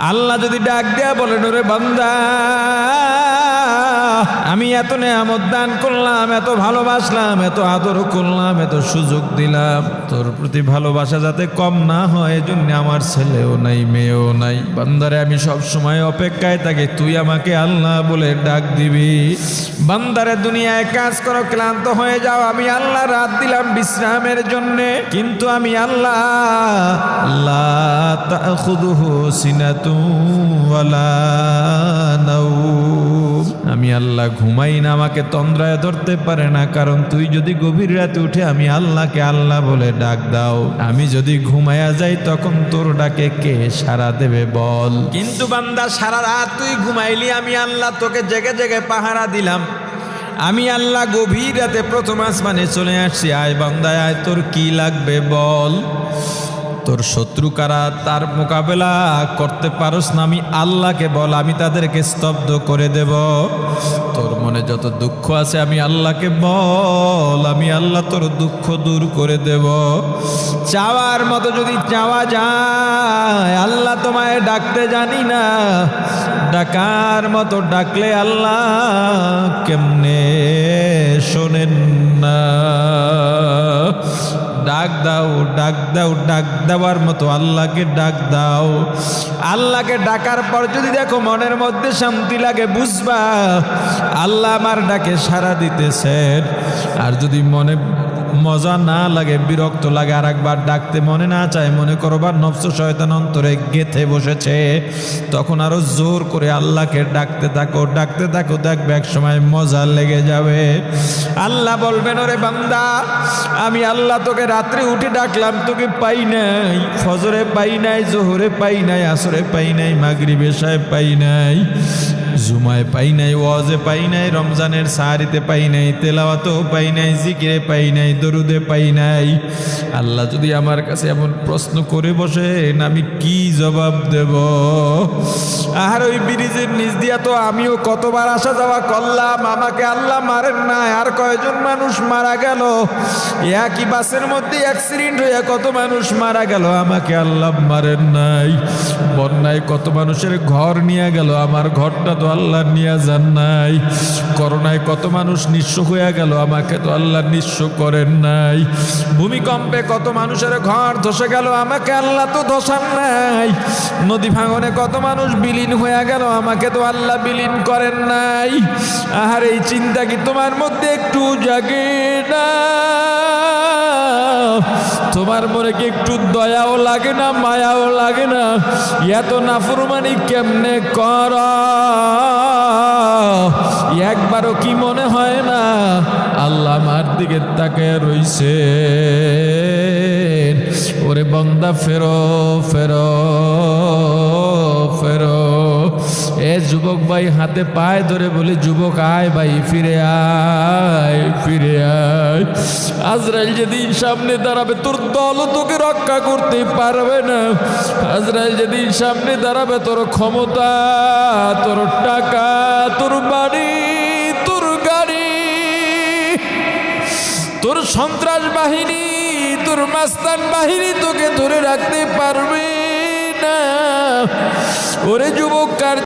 আল্লাহ যদি ডাক দেয়া বলেন ওরে বান্দা আমি এত নেয়ামত দান করলাম, এত ভালোবাসলাম, এত আদর করলাম, এত সুযোগ দিলাম। তোর প্রতি ভালোবাসা যাতে কম না হয়, এজন্য আমার ছেলেও নাই, মেয়েও নাই। বান্দারে, আমি সব সময় অপেক্ষায় থাকি, তুই আমাকে আল্লাহ বলে ডাক দিবি। বান্দারে, দুনিয়ায় কাজ করো, ক্লান্ত হয়ে যাও, আমি আল্লাহ রাত দিলাম বিশ্রামের জন্যে। কিন্তু আমি আল্লাহ তাখুদুহু সিনাতু ওয়ালা নাওম আমি আল্লাহ ঘুমাই না, আমাকে তন্দ্রায় ধরতে পারে না, কারণ তুই যদি গভীর রাতে উঠে আমি আল্লাহকে আল্লাহ বলে ডাক দাও। আমি যদি ঘুমায়া যাই, তখন তোর ডাকে কে সারা দেবে বল। কিন্তু বান্দা, সারা রাত তুই ঘুমাইলি, আমি আল্লাহ তোকে জেগে জেগে পাহারা দিলাম। আমি আল্লাহ গভীর রাতে প্রথম আসমানে চলে আসছি। আয় বান্দায় আয়, তোর কি লাগবে বল? তোর শত্রু কারা? তার মোকাবেলা করতে পারস না, আমি আল্লাহকে বল, আমি তাদেরকে স্তব্ধ করে দেব। তোর মনে যত দুঃখ আছে, আমি আল্লাহকে বল, আমি আল্লাহ তোর দুঃখ দূর করে দেব। চাওয়ার মতো যদি চাওয়া যায়, আল্লাহ তোমায় ডাকতে জানি না। ডাকার মতো ডাকলে আল্লাহ কেমনে শোনেন না? ডাক দাও ডাক দাও, ডাক দেওয়ার মতো আল্লাহকে ডাক দাও। আল্লাহকে ডাকার পর যদি দেখো মনের মধ্যে শান্তি লাগে, বুঝবা, আল্লাহ আমার ডাকে সাড়া দিতেছেন। আর যদি মনে মজা না লাগে, বিরক্ত লাগে। আর একবার ডাকতে মনে না চায়, মনে করো বা নফস শয়তান অন্তরে গেথে বসেছে। তখন আরও জোর করে আল্লাহকে ডাকতে থাকো ডাকতে থাকো, দেখবে এক সময় মজা লেগে যাবে। আল্লাহ বলবেন, ওরে বান্দা, আমি আল্লাহ তোকে রাত্রে উঠে ডাকলাম, তোকে পাই নাই। ফজরে পাই নাই, জোহরে পাই নাই, আসরে পাই নাই মাগরি বেশায় পাই নাই, জুমায় পাই নাই, ওয়াজে পাই নাই, রমজানের সাহারিতে পাই নাই, তেলাওয়াতেও পাই নাই, জিকিরে পাই নাই দরুদে পাই নাই। আল্লাহ যদি আমার কাছে এমন প্রশ্ন করে বসেন আমি কি জবাব দেব? আর ওই ব্রিজের নিচ দিয়া তো আমিও কতবার আসা যাওয়া করলাম, আমাকে আল্লাহ মারেন না আর কয়জন মানুষ মারা গেল? একই বাসের মধ্যে অ্যাক্সিডেন্ট হয়ে কত মানুষ মারা গেল, আমাকে আল্লাহ মারেন নাই। বন্যায় কত মানুষের ঘর নিয়ে গেল, আমার ঘরটা তো আল্লাহ নিয়ে যান নাই। করোনায় কত মানুষ নিঃস্ব হয়ে গেল, আমাকে তো আল্লাহ নিঃস্ব করেন নাই। ভূমিকম্পে কত মানুষের ঘর ধসে গেল, আমাকে আল্লাহ তো ধসান নাই। নদী ভাঙনে কত মানুষ বিলীন হয়ে গেল, আমাকে তো আল্লাহ বিলীন করেন নাই। আর এই চিন্তা কি তোমার মধ্যে একটু জাগে না? তোমার মনে কি একটু দয়াও লাগে না, মায়াও লাগে না? এত নাফরমানি কেমনে কর? একবারও কি মনে হয় না? আল্লাহ আমার দিকে তাকে রইছে ওরে বন্দা, ফেরো ফেরো ফেরো। এ যুবক ভাই হাতে পায়ে ধরে বলে, যুবক, আয় ভাই, ফিরে আয় ফিরে আয়। আজরাইল যেদিন সামনে দাঁড়াবে, তোর দল তোকে রক্ষা করতে পারবে না। আজরাইল যেদিন সামনে দাঁড়াবে, তোর ক্ষমতা, তোর টাকা, তোর বাড়ি সন্ত্রাস বাহিনী তোর মাস্তান বাহিনী তোকে ধরে রাখতে পারবে না। ওরে যুবক কার